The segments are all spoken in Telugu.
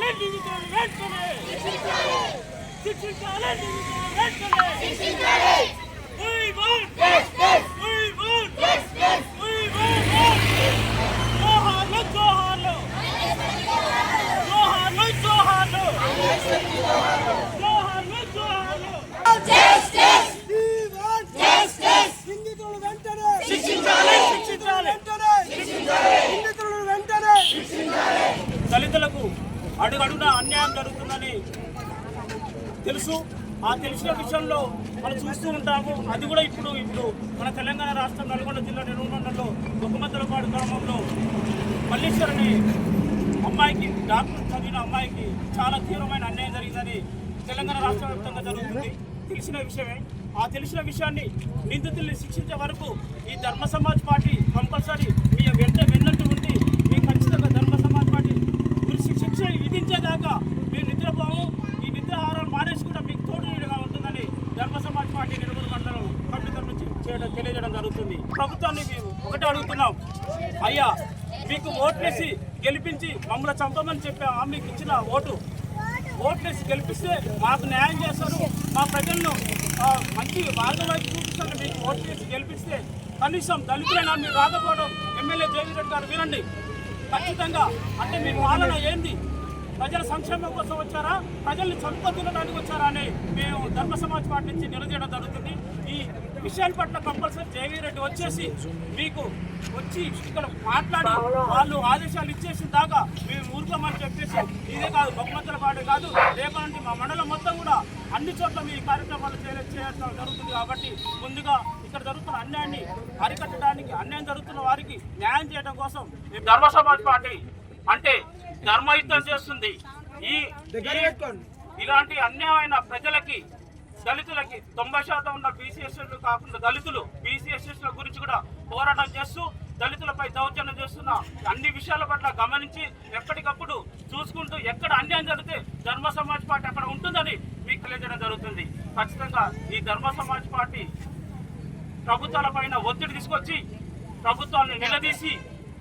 శిక్షించాలి శిక్షించాలి శిక్షించాలి అడుగడుగున అన్యాయం జరుగుతుందని తెలుసు. ఆ తెలిసిన విషయంలో మనం చూస్తూ ఉంటాము. అది కూడా ఇప్పుడు ఇప్పుడు మన తెలంగాణ రాష్ట్రం నల్గొండ జిల్లా నిర్మలంలో బొక్కమద్దలపాడు గ్రామంలో మల్లేశ్వరని అమ్మాయికి డాక్టర్ చదివిన అమ్మాయికి చాలా తీవ్రమైన అన్యాయం జరిగిందని తెలంగాణ రాష్ట్ర వ్యాప్తంగా జరుగుతుంది. తెలిసిన విషయమే. ఆ తెలిసిన విషయాన్ని నిందితుల్ని శిక్షించే వరకు ఈ ధర్మ సమాజ్ పార్టీ కంపల్సరీ మీ వెంట వెన్నట్టు ఉండి మీ ఖచ్చితంగా ధర్మ సమాజ్ పార్టీ మీరు శిక్ష శిక్ష విధించేదాకా మీరు నిద్రపోము ఈ నిద్రాహారాలు మానేసి కూడా మీకు తోడు నీడగా ఉంటుందని ధర్మ సమాజ్ పార్టీ నిర్మల్ మండలం కమిటీ తరఫు నుంచి చేయడం తెలియజేయడం జరుగుతుంది. ప్రభుత్వాన్ని ఒకటే అడుగుతున్నాం. అయ్యా మీకు ఓట్లేసి గెలిపించి మమ్మల్ని చంపమని చెప్పి మీకు ఇచ్చిన ఓటు. ఓట్లేసి గెలిపిస్తే మాకు న్యాయం చేస్తారు. మా ప్రజలను మంచి మార్గం వైపు చూపిస్తారు. మీకు ఓట్లేసి గెలిపిస్తే కనీసం దళితులైనా మీరు రాకపోవడం ఎమ్మెల్యే జగన్ గారు వినండి. ఖచ్చితంగా అంటే మీ పాలన ఏంది? ప్రజల సంక్షేమం కోసం వచ్చారా? ప్రజల్ని చంపు తినడానికి వచ్చారా? అని మేము ధర్మ సమాజ్ పార్టీ నుంచి నిలదీయడం జరుగుతుంది. ఈ పట్ల కంపల్సరీ జయవీర్ రెడ్డి వచ్చేసి మీకు వచ్చి ఇక్కడ మాట్లాడి వాళ్ళు ఆదేశాలు ఇచ్చేసిన దాకా మేము ఊరుకోమని చెప్పేసి ఇదే కాదు బహుమతుల పాటే కాదు రేపటి మా మండలం మొత్తం కూడా అన్ని చోట్ల మీ కార్యక్రమాలు చేయ చేయడం జరుగుతుంది కాబట్టి ముందుగా ఇక్కడ జరుగుతున్న అన్యాయాన్ని అరికట్టడానికి అన్యాయం జరుగుతున్న వారికి న్యాయం చేయడం కోసం మేము ధర్మ సమాజ్ పార్టీ అంటే ధర్మయుద్ధం చేస్తుంది. ఈ ఈ- ఇలాంటి అన్యాయమైన ప్రజలకి దళితులకి తొంభై శాతం ఉన్న బీసీఎస్ఎస్ కాకుండా దళితులు బీసీఎస్ఎస్ల గురించి కూడా పోరాటం చేస్తూ దళితులపై దౌర్జన్యం చేస్తున్న అన్ని విషయాల పట్ల గమనించి ఎప్పటికప్పుడు చూసుకుంటూ ఎక్కడ అన్యాయం జరిగితే ధర్మ సమాజ్ పార్టీ అక్కడ ఉంటుందని మీకు తెలియజేయడం జరుగుతుంది. ఖచ్చితంగా ఈ ధర్మ సమాజ్ పార్టీ ప్రభుత్వాల పైన ఒత్తిడి తీసుకొచ్చి ప్రభుత్వాన్ని నిలదీసి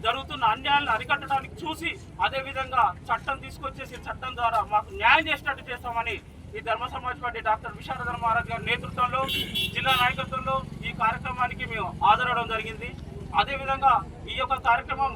జరుగుతున్న అన్యాయాలను అరికట్టడానికి చూసి అదేవిధంగా చట్టం తీసుకొచ్చేసి చట్టం ద్వారా మాకు న్యాయం చేసినట్టు చేస్తామని ఈ ధర్మ సమాజ్ పార్టీ డాక్టర్ విశారధర మహారాజ్ గారి నేతృత్వంలో జిల్లా నాయకత్వంలో ఈ కార్యక్రమానికి మేము హాజరవడం జరిగింది. అదేవిధంగా ఈ యొక్క కార్యక్రమం